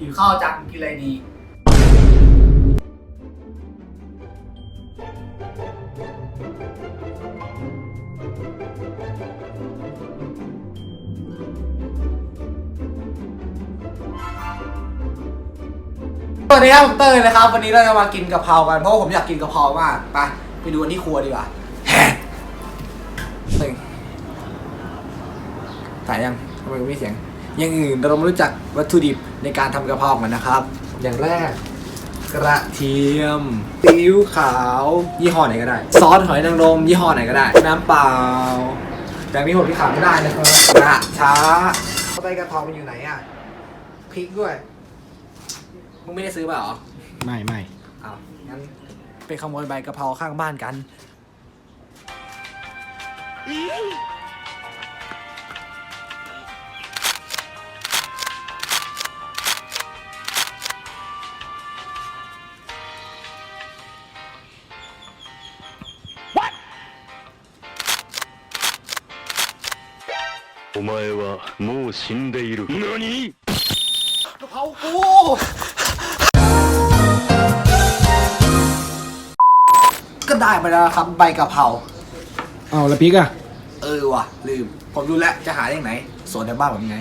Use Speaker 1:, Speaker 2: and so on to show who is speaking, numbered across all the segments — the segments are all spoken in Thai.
Speaker 1: หิวข้าวจังกินอะไรดี สวัสดีครับผมเต้ยนะครับ วันนี้เราจะมากินกะเพรากันเพราะว่าผมอยากกินกะเพรามากไปไปดูกันที่ครัวดีกว่าแฮะตึงถ่ายยังทำไมไม่มีเสียง อยังอื่นเรามารู้จักวัตถุดิบในการทำกะเพรากันนะครับ อย่างแรก กระเทียมซีอิ๊วขาว ยี่ห้อไหนก็ได้ ซอสหอยนางรมยี่ห้อไหนก็ได้ น้ำเปล่าแต่มีผมที่ขาดไม่ได้นะครับกระช้าเข้าไปกระเพรามันอยู่ไหนอะพริกด้วยมึงไม่ได้ซื้อมาเหรอ
Speaker 2: ไม่ไม่
Speaker 1: อ้าวงั้นไปขโมยใบกะเพราข้างบ้านกัน
Speaker 3: お前はもう死んでいる。何
Speaker 1: กะเพรากู ก็ได้ไปแล้วครับใบกะเพรา
Speaker 2: เอาแล้วพริกอะ
Speaker 1: เออว่ะ ลืม ผมรู้แล้ว จะหาได้ไหนสวนในบ้านผมไง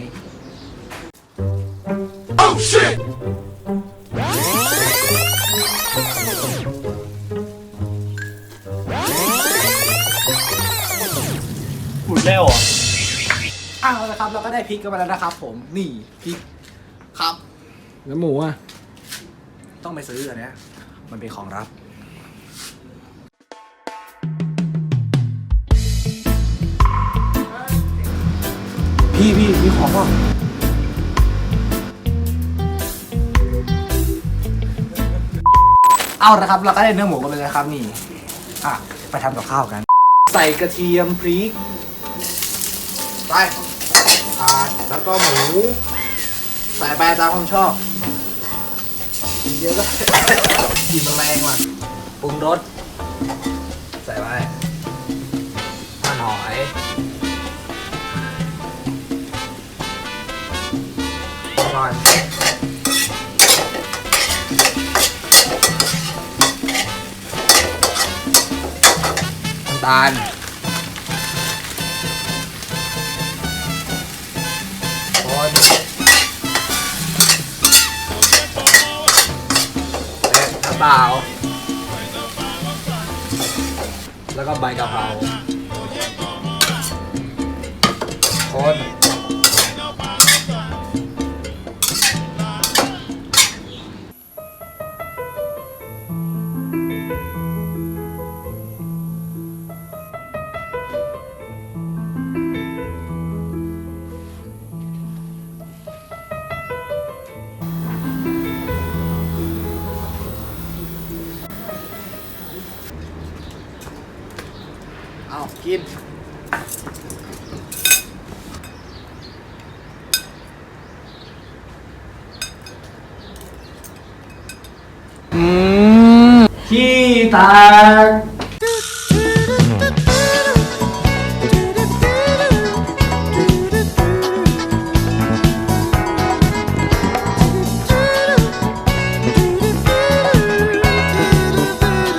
Speaker 4: หมดแล้วเหรอ
Speaker 1: อ้ าวแล้วครับ เราก็ได้พริกกันมาแล้วนะครับ ผมนี่พริกครับ
Speaker 2: แล้วหมูอะ
Speaker 1: ต้องไปซื้ออันเนี้ยมันเป็นของรับ พี่พี่มีของป่ะเอาละครับ เราก็ได้เนื้อหมูกันเลยนะครับนี่ อะ ไปทำกับข้าวกัน ใส่กระเทียมพริก ไป อ่าแล้วก็หมูใส่ไปตามความชอบเยอะก็ กินมันแรงว่ะปรุงรสใส่ไปมันหอยหน่อยน้ำตาล เปล่า แล้วก็ใบกะเพราคน เอากิน
Speaker 2: อืม
Speaker 1: ขี้แตก